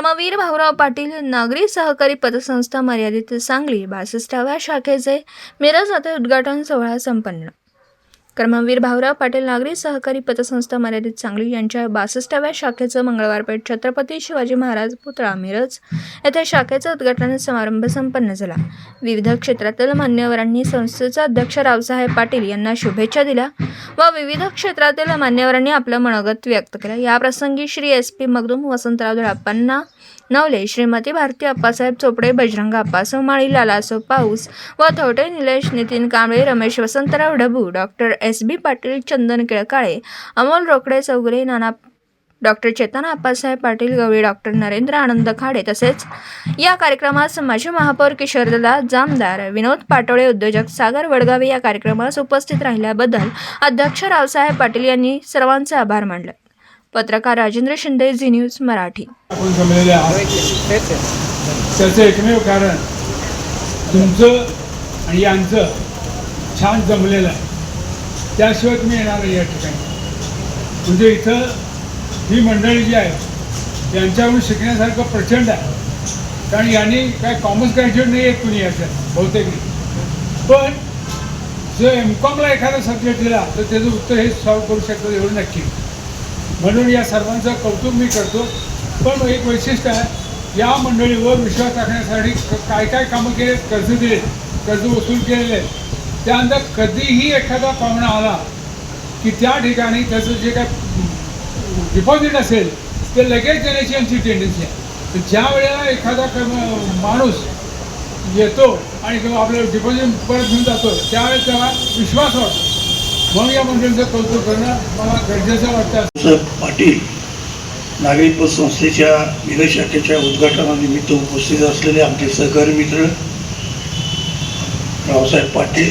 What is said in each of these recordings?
कर्मवीर भाऊराव पाटील नागरी सहकारी पतसंस्था मर्यादित सांगली बासष्टाव्या शाखेचे मिरज येथे उद्घाटन सोहळा संपन्न. कर्मवीर भाऊराव पाटील नागरी सहकारी पतसंस्था मर्यादित सांगली यांच्या बासष्टाव्या शाखेचं मंगळवारपेठ छत्रपती शिवाजी महाराज पुतळा मिरज येथे शाखेचा उद्घाटन समारंभ संपन्न झाला. विविध क्षेत्रातील मान्यवरांनी संस्थेचे अध्यक्ष रावसाहेब पाटील यांना शुभेच्छा दिल्या व विविध क्षेत्रातील मान्यवरांनी आपलं मनोगत व्यक्त केलं. या प्रसंगी श्री एस पी मगदूम वसंतराव धडाप्पांना नवले श्रीमती भारती अप्पासाहेब चोपडे बजरंग अप्पा सोमाळी लालासो पाऊस व Thote Nilesh Nitin Kamble Ramesh Vasantrao Dabu doctor S B Patil Chandan Kelkale Amol Rokade Chougule Nana doctor Chetan Appasaheb Patil Gawali doctor Narendra Anand Khade तसेच या कार्यक्रमास माजी महापौर किशोरदादा जामदार विनोद पाटोळे उद्योजक सागर वडगावे या कार्यक्रमास उपस्थित राहिल्याबद्दल अध्यक्ष रावसाहेब पाटील यांनी सर्वांचे आभार मानले. पत्रकार राजेंद्र शिंदे झी न्यूज मराठी. आपण जमलेले आहात त्याचं एकमेव कारण तुमचं आणि यांचं छान जमलेलं आहे. त्याशिवाय तुम्ही येणार नाही या ठिकाणी. म्हणजे इथं ही मंडळी जी आहे यांच्याकडून शिकण्यासारखं प्रचंड आहे. कारण यांनी काय कॉमर्स ग्रॅज्युएट नाही आहेत कुणी याच्यात बहुतेक पण जर एम कॉमला एखादा सब्जेक्ट दिला तर त्याचं उत्तर हे सॉल्व्ह करू शकतो एवढं नक्की. म्हणून या सर्वांचं कौतुक मी करतो. पण एक वैशिष्ट्य आहे या मंडळीवर विश्वास टाकण्यासाठी काय काय कामं केले कर्ज दिले कर्ज वसूल केलेले. आहेत. त्यानंतर कधीही एखादा पाहुणा आला की त्या ठिकाणी त्याचं जे काय डिपॉझिट असेल ते लगेच देण्याची आमची टेंडन्सी आहे. तर ज्या वेळेला एखादा कर्म माणूस येतो आणि किंवा आपलं डिपॉझिट परत घेऊन जातो त्यावेळेस त्याला विश्वास वाटतो म्हणून या मंडळींचं कौतुक करणं मला गरजेचं वाटतं. पाटील नागरिक पत संस्थेच्या विलय शाखेच्या उद्घाटनानिमित्त उपस्थित असलेले आमचे सहकारी मित्र रावसाहेब पाटील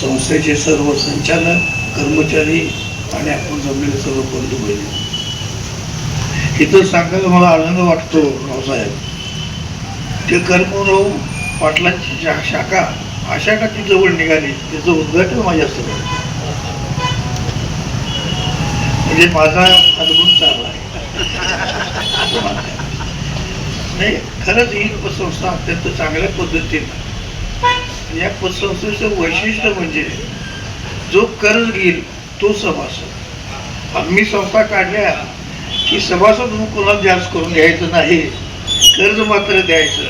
संस्थेचे सर्व संचालक कर्मचारी आणि आपण जमलेले सर्व बंधू बहिणी इथं सांगायला मला आनंद वाटतो रावसाहेब. ते कर्मराव पाटलांची ज्या शाखा आशा ती जवळ निघाली त्याचं उद्घाटन माझ्या असतं म्हणजे माझा अनुभव चालला आहे. नाही खरंच ही पतसंस्था अत्यंत चांगल्या पद्धतीनं या पतसंस्थेचं वैशिष्ट्य म्हणजे जो कर्ज घेईल तो सभासद. आम्ही संस्था काढल्या की सभासद म्हणून कोणाला जास्त करून घ्यायचं नाही. कर्ज मात्र द्यायचं.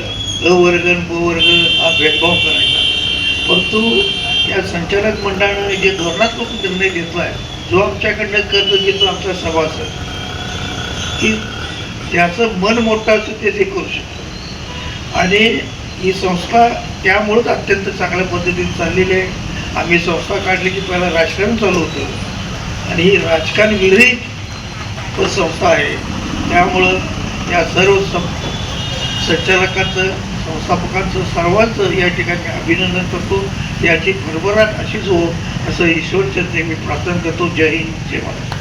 अ वर्ग ब वर्ग हा भेदभाव करायचा. परंतु या संचालक मंडळानं जे धोरणात्मक निर्णय घेतला आहे जो आमच्याकडनं कर्ज घेतो आमचा सभासद की त्याचं मन मोठं असं ते ते करू शकतो. आणि ही संस्था त्यामुळंच अत्यंत चांगल्या पद्धतीने चाललेली आहे. आम्ही संस्था काढली की पहिला राजकारण चालू होतं. आणि ही राजकारण विरहित संस्था आहे. त्यामुळं या सर्व संचालकांचं संस्थापकांचं सर्वांचं या ठिकाणी अभिनंदन करतो. याची भरभराट अशीच हो असं ईश्वरचंद्र मी प्रार्थना करतो. जय हिंद जय महाराज